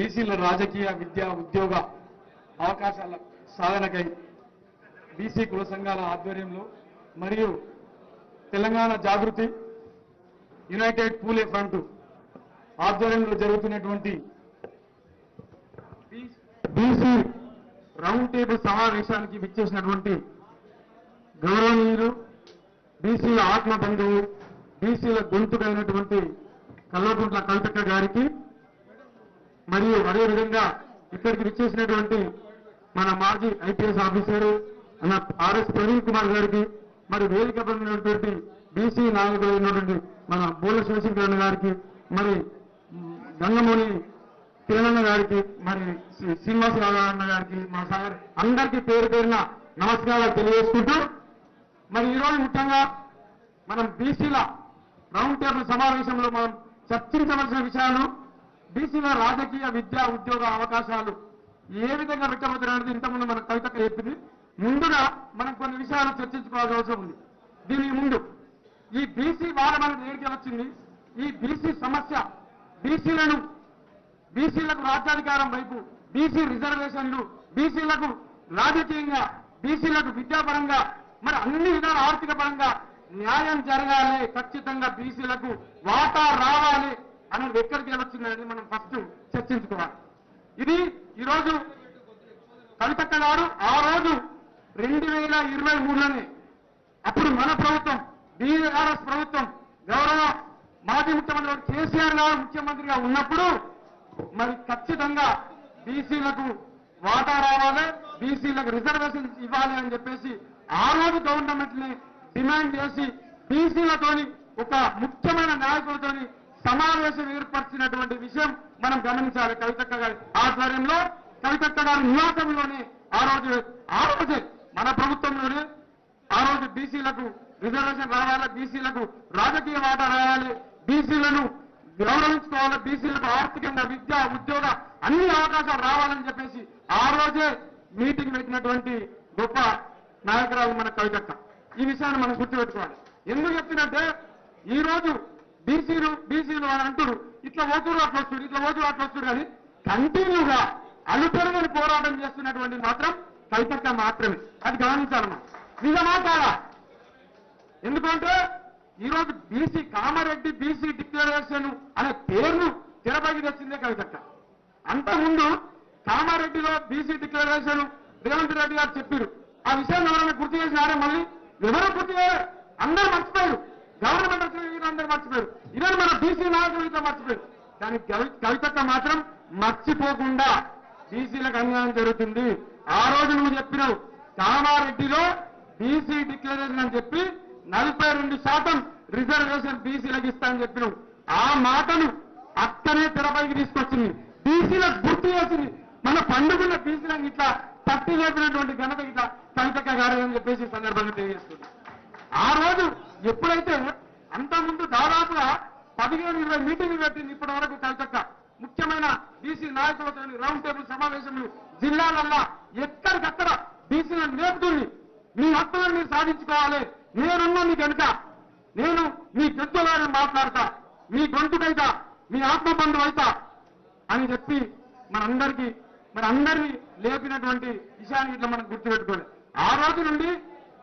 బీసీల రాజకీయ విద్య ఉద్యోగ అవకాశాల సాధనకై బీసీ కుల సంఘాల ఆధ్వర్యంలో మరియు తెలంగాణ జాగృతి యునైటెడ్ పూలే ఫ్రంట్ ఆధ్వర్యంలో జరుగుతున్నటువంటి బీసీ రౌండ్ టేబుల్ సమావేశానికి విచ్చేసినటువంటి గౌరవనీయులు బీసీల ఆత్మ బంధువు బీసీల గొంతుకైనటువంటి కల్వకుంట్ల కవితక్క గారికి మరియు అదేవిధంగా ఇక్కడికి విచ్చేసినటువంటి మన మాజీ ఐపీఎస్ ఆఫీసర్ మన ఆర్ఎస్ ప్రవీణ్ కుమార్ గారికి మరి వేదిక పైన ఉన్నటువంటి బీసీ నాయకులు అయినటువంటి మన బోల శివశంకరణ గారికి మరి గంగమూని కిరణన్న గారికి మరి శ్రీ- శ్రీనివాసరావు గారికి మా సార్ అందరికీ పేరు పేరున నమస్కారాలు తెలియజేసుకుంటూ మరి ఈరోజు ముఖ్యంగా మనం బీసీల రౌండ్ టేబుల్ సమావేశంలో మనం చర్చించవలసిన విషయాలు బీసీల రాజకీయ విద్యా ఉద్యోగ అవకాశాలు ఏ విధంగా పెట్టబోతున్నది ఇంతకుముందు మన కవిత చెప్పింది. ముందుగా మనం కొన్ని విషయాలు చర్చించుకోవాల్సిన అవసరం ఉంది. దీనికి ముందు ఈ బీసీ వారం అనేది ఏడికి వచ్చింది. ఈ బీసీ సమస్య బీసీలను బీసీలకు రాజ్యాధికారం వైపు బీసీ రిజర్వేషన్లు బీసీలకు రాజకీయంగా బీసీలకు విద్యాపరంగా మరి అన్ని విధాల ఆర్థిక పరంగా న్యాయం జరగాలి ఖచ్చితంగా బీసీలకు వాటా రావాలి. అనేది ఎక్కడికి వచ్చిందనేది మనం ఫస్ట్ చర్చించుకోవాలి. ఇది ఈరోజు కవితక్క గారు ఆ రోజు రెండు వేల ఇరవై మూడులోనే అప్పుడు మన ప్రభుత్వం బీఆర్ఎస్ ప్రభుత్వం గౌరవ మాజీ ముఖ్యమంత్రి కేసీఆర్ గారు ముఖ్యమంత్రిగా ఉన్నప్పుడు మరి ఖచ్చితంగా బీసీలకు వాటా రావాలి బీసీలకు రిజర్వేషన్ ఇవ్వాలి అని చెప్పేసి ఆ రోజు గవర్నమెంట్ని డిమాండ్ చేసి బీసీలతోని ఒక ముఖ్యమైన నాయకులతోని సమావేశం ఏర్పరిచినటువంటి విషయం మనం గమనించాలి. కవితక్క గారి ఆధ్వర్యంలో కవితక్క గారి నివాసంలోనే ఆ రోజు ఆ రోజే మన ప్రభుత్వంలోనే ఆ రోజు బీసీలకు రిజర్వేషన్ రావాలి బీసీలకు రాజకీయ వాటా రావాలి బీసీలను గౌరవించుకోవాలి బీసీలకు ఆర్థికంగా విద్య ఉద్యోగ అన్ని అవకాశాలు రావాలని చెప్పేసి ఆ రోజే మీటింగ్ పెట్టినటువంటి గొప్ప నాయకురాలు మన కవితక్క. ఈ విషయాన్ని మనం గుర్తుపెట్టుకోవాలి. ఎందుకు చెప్తున్నట్టే ఈ రోజు బీసీలు బీసీలు అని అంటారు ఇట్లా ఓచూరు అట్లా వస్తుంది ఇట్లా ఓచూరు అట్లా వస్తుంది కానీ కంటిన్యూగా అలుపెరగని పోరాటం చేస్తున్నటువంటి మాత్రం కవితక్క మాత్రమే. అది గమనించాలి నిజమా కాదా? ఎందుకంటే ఈరోజు బీసీ కామారెడ్డి బీసీ డిక్లరేషన్ అనే పేరును తెరపైకి తెచ్చిందే కవితక్క అంతకుముందు కామారెడ్డిలో బీసీ డిక్లరేషన్ రేవంత్ రెడ్డి గారు చెప్పారు ఆ విషయాన్ని ఎవరైనా గుర్తు చేసినారే మళ్ళీ? ఎవరో గుర్తు అందరూ మర్చిపోయారు. గవర్నమెంట్ వచ్చిన వీళ్ళు అందరూ మర్చిపోయారు. ఇదే మన బీసీ నాయకులు ఇట్లా మర్చిపోయారు. కానీ కవి- కవితక్క మాత్రం మర్చిపోకుండా బీసీలకు అన్యాయం జరుగుతుంది. ఆ రోజు నువ్వు చెప్పినావు కామారెడ్డిలో బీసీ డిక్లరేషన్ అని చెప్పి నలభై రెండు శాతం రిజర్వేషన్ బీసీలకు ఇస్తా అని చెప్పినావు. ఆ మాటను అక్కనే తెరపైకి తీసుకొచ్చింది. బీసీలకు గుర్తు చేసింది. మన పండుగల బీసీలకు ఇట్లా తట్టి లేపినటువంటి ఘనత ఇట్లా కవితక్క గారు అని చెప్పేసి సందర్భంగా తెలియజేస్తుంది ఆ రోజు ఎప్పుడైతే అంతకుముందు దాదాపుగా పదిహేను ఇరవై మీటింగ్లు పెట్టింది ఇప్పటి వరకు కవితక్క ముఖ్యమైన బీసీ నాయకులతో రౌండ్ టేబుల్ సమావేశంలో జిల్లాలల్లా ఎక్కడికక్కడ బీసీల నేర్పుతుంది మీ హక్కులను మీరు సాధించుకోవాలి. నేనున్నా మీ కనుక నేను మీ పెద్దలను మాట్లాడతా. మీ గొంతుకైతా. మీ ఆత్మబంధు అయితా అని చెప్పి మనందరికీ మరి అందరినీ లేపినటువంటి విషయాన్ని ఇట్లా మనం గుర్తుపెట్టుకోవాలి. ఆ రోజు నుండి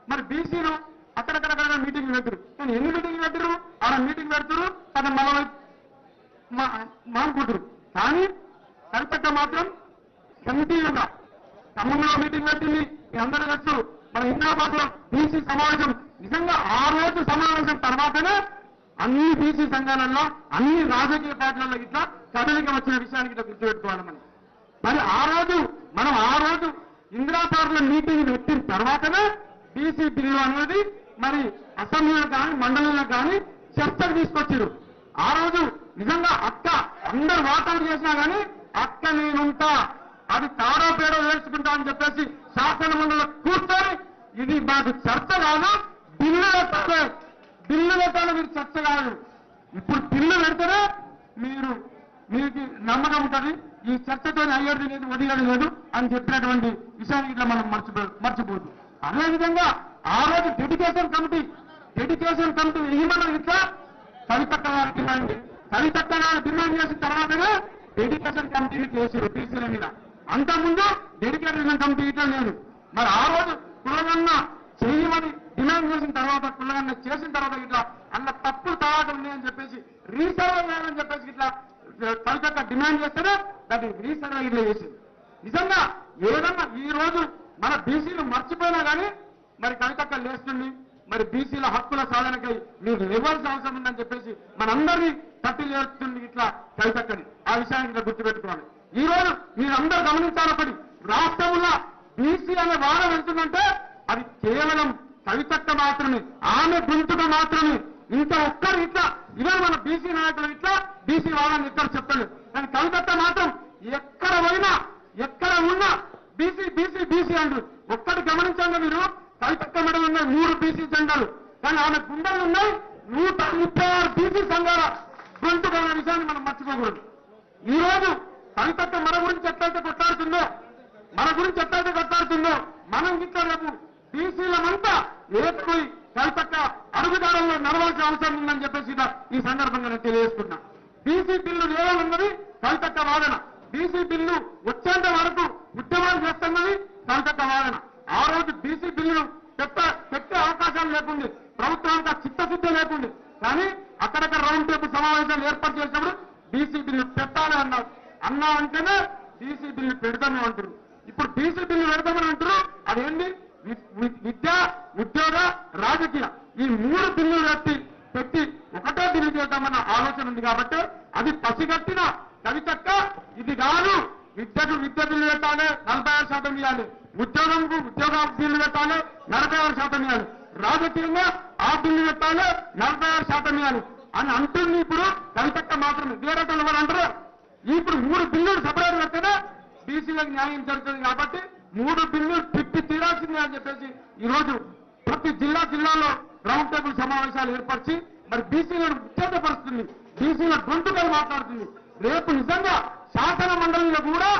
మరి బీసీలు అక్కడక్కడక్కడ మీటింగ్ పెట్టరు. కానీ ఎన్ని మీటింగ్ పెట్టరు? ఆడ మీటింగ్ పెడతారు అది మళ్ళీ మానుకుంటారు. కానీ కవితక్క మాత్రం కంటిన్యూగా ఖమ్మంలో మీటింగ్ పెట్టింది అందరు అందరూ తెలుసు మన హైదరాబాద్లో బీసీ సమావేశం నిజంగా ఆ రోజు సమావేశం తర్వాతనే అన్ని బీసీ సంఘాలలో అన్ని రాజకీయ పార్టీలలో ఇట్లా కదలిక వచ్చిన విషయానికి ఇట్లా గుర్తుపెట్టుకోవాలి మనం. మరి ఆ రోజు మనం ఆ రోజు ఇందిరా పార్కుల మీటింగ్ పెట్టిన తర్వాతనే బీసీ బిల్లు అనేది మరి అసెంబ్లీలో కానీ మండలంలో కానీ చర్చలు తీసుకొచ్చారు. ఆ రోజు నిజంగా అక్క అందరు వాతావరణం చేసినా కానీ అక్క నేనుంటా అది తాడో పేడో వేసుకుంటా అని చెప్పేసి శాసన మండలిలో కూర్చొని ఇది మాకు చర్చ కాదు బిల్లు పెట్టాలి బిల్లు పెట్టాలి మీరు చర్చ కాదు. ఇప్పుడు బిల్లు పెడితేనే మీరు మీకు నమ్మకం ఉంటుంది ఈ చర్చతో అయ్యేది లేదు వదిలేదు లేదు అని చెప్పినటువంటి విషయాన్ని ఇట్లా మనం మర్చిపో మర్చిపోదు అదేవిధంగా ఆ రోజు డెడికేషన్ కమిటీ డెడికేషన్ కమిటీ వేయమన్నది ఇట్లా కవితక్క గారు డిమాండ్ కవితక్క గారు డిమాండ్ చేసిన తర్వాతనే డెడికేషన్ కమిటీని చేసారు బీసీల మీద. అంతకుముందు డెడికేషన్ కమిటీ ఇట్లా లేదు. మరి ఆ రోజు కులగన్న చేయమని డిమాండ్ చేసిన తర్వాత కులగన్న చేసిన తర్వాత ఇట్లా అన్న తప్పులు తర్వాత ఉన్నాయని చెప్పేసి రీసర్వే చేయాలని చెప్పేసి ఇట్లా కవితక్క డిమాండ్ చేస్తేనే దాన్ని రీసర్వే ఇట్లా చేసింది. నిజంగా ఏదన్నా ఈ రోజు మన బీసీలు మర్చిపోయినా కానీ మరి కవితక్క లేస్తుంది. మరి బీసీల హక్కుల సాధనకై మీరు ఇవ్వాల్సిన అవసరం ఉందని చెప్పేసి మనందరినీ తట్టి చేస్తుంది ఇట్లా కవితక్కని ఆ విషయాన్ని ఇట్లా గుర్తుపెట్టుకోవాలి. ఈ రోజు మీరందరూ గమనించాలి ఒకటి రాష్ట్రంలో బీసీ అనే వాదం వెళ్తుందంటే అది కేవలం కవితక్క మాత్రమే ఆమె గొంతుక మాత్రమే. ఇంత ఒక్కరు ఇట్లా ఇదే మన బీసీ నాయకులు ఇట్లా బీసీ వాళ్ళని ఇక్కడ చెప్తలేదు. కానీ కవితక్క మాత్రం ఎక్కడ పోయినా ఎక్కడ ఉన్నా బీసీ బీసీ బీసీ అంటారు ఒక్కటి గమనించండి మీరు కవితక్క మెడలు ఉన్నాయి మూడు బీసీ జెండాలు కానీ ఆమె గుండెలు ఉన్నాయి నూట ముప్పై ఆరు బీసీ సంఘాల గొంతుక అనే విషయాన్ని మనం మర్చిపోకూడదు. ఈ రోజు కవితక్క మన గురించి ఎట్లయితే కొట్లాడుతుందో మన గురించి ఎట్లయితే కొట్లాడుతుందో మనం ఇట్లా రేపు బీసీలమంతా ఏకమై కవితక్క అడుగుదారంలో నడవాల్సిన అవసరం ఉందని చెప్పేసి ఈ సందర్భంగా నేను తెలియజేస్తున్నా బీసీ బిల్లు లేవాలన్నది కవితక్క వాదన. బీసీ బిల్లు వచ్చేంత వరకు ఉద్యమాలు చేస్తున్నది కవితక్క వాదన. ఆ రోజు బీసీ బిల్లు పెట్ట పెట్టే అవకాశాలు లేకుండే ప్రభుత్వానికి ఆ చిత్తశుద్ధి లేకుండే కానీ అక్కడక్కడ రౌండ్ టేబుల్ సమావేశాలు ఏర్పాటు చేసినప్పుడు బీసీ బిల్లు పెట్టాలి అన్నారు అన్నా అంటేనే బీసీ బిల్లు పెడతామని అంటారు ఇప్పుడు బీసీ బిల్లు పెడతామని అంటారు అదేంటి వి- విద్య ఉద్యోగ రాజకీయ. ఈ మూడు బిల్లులు పెట్టి పెట్టి ఒకటే బిల్లు చేద్దామన్న ఆలోచన ఉంది కాబట్టి అది పసిగట్టిన కవితక్క ఇది కాదు. విద్యకు విద్య బిల్లు పెట్టాలి నలభై ఆరు శాతం ఇవ్వాలి. ఉద్యోగంకు ఉద్యోగ బిల్లు పెట్టాలి నలభై ఆరు శాతం ఇవ్వాలి. రాజకీయంగా ఆ బిల్లు పెట్టాలి నలభై ఆరు శాతం ఇవ్వాలి. అని అంటుంది ఇప్పుడు కవితక్క మాత్రమే వేరే వాళ్ళు అంటారు ఇప్పుడు మూడు బిల్లులు సపరేట్ పెడితేనే బీసీలకు న్యాయం జరుగుతుంది కాబట్టి మూడు బిల్లులు తిప్పి తీరాల్సిందే అని చెప్పేసి ఈ రోజు ప్రతి జిల్లా జిల్లాలో రౌండ్ టేబుల్ సమావేశాలు ఏర్పరిచి మరి బీసీలను ఉత్తేజపరుస్తుంది బీసీల గొంతుకై మాట్లాడుతుంది. రేపు నిజంగా శాసన మండలిలో కూడా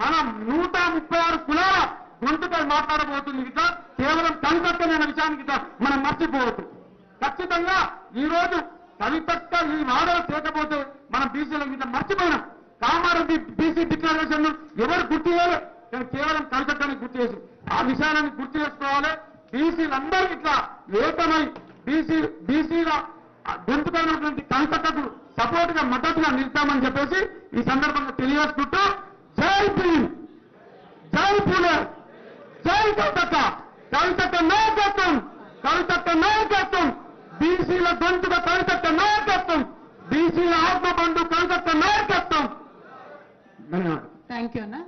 మన నూట ముప్పై ఆరు కులాల గొంతుకై మాట్లాడబోతుంది ఇక. కేవలం కనిపెట్టమైన విషయానికి మనం మర్చిపోవద్దు. ఖచ్చితంగా ఈ రోజు ఈ వాదన చేయకపోతే మనం బీసీల మీద మర్చిపోయినాం. కామారెడ్డి బీసీ డిక్లరేషన్ ఎవరు గుర్తు చేయాలి? కానీ కేవలం కవితక్కని గుర్తు చేసి. ఆ విషయాన్ని గుర్తు చేసుకోవాలి. బీసీలందరూ ఇట్లా ఏకమై బీసీ బీసీల గొంతుకైనటువంటి కవితక్కకు సపోర్ట్గా మద్దతుగా నిలుస్తామని చెప్పేసి ఈ సందర్భంగా తెలియజేసుకుంటూ జై భీమ్ జై పూలే జై కవితక్క కవితక్క నాయకత్వం కవితక్క నాయకత్వం బీసీల గొంతుక కనిపెట్ట నాయకత్వం. బీసీల ఆత్మ బంధు కనిపెట్ట నాయకత్వం. ధన్యవాదాలు. థ్యాంక్ యూ అన్నా.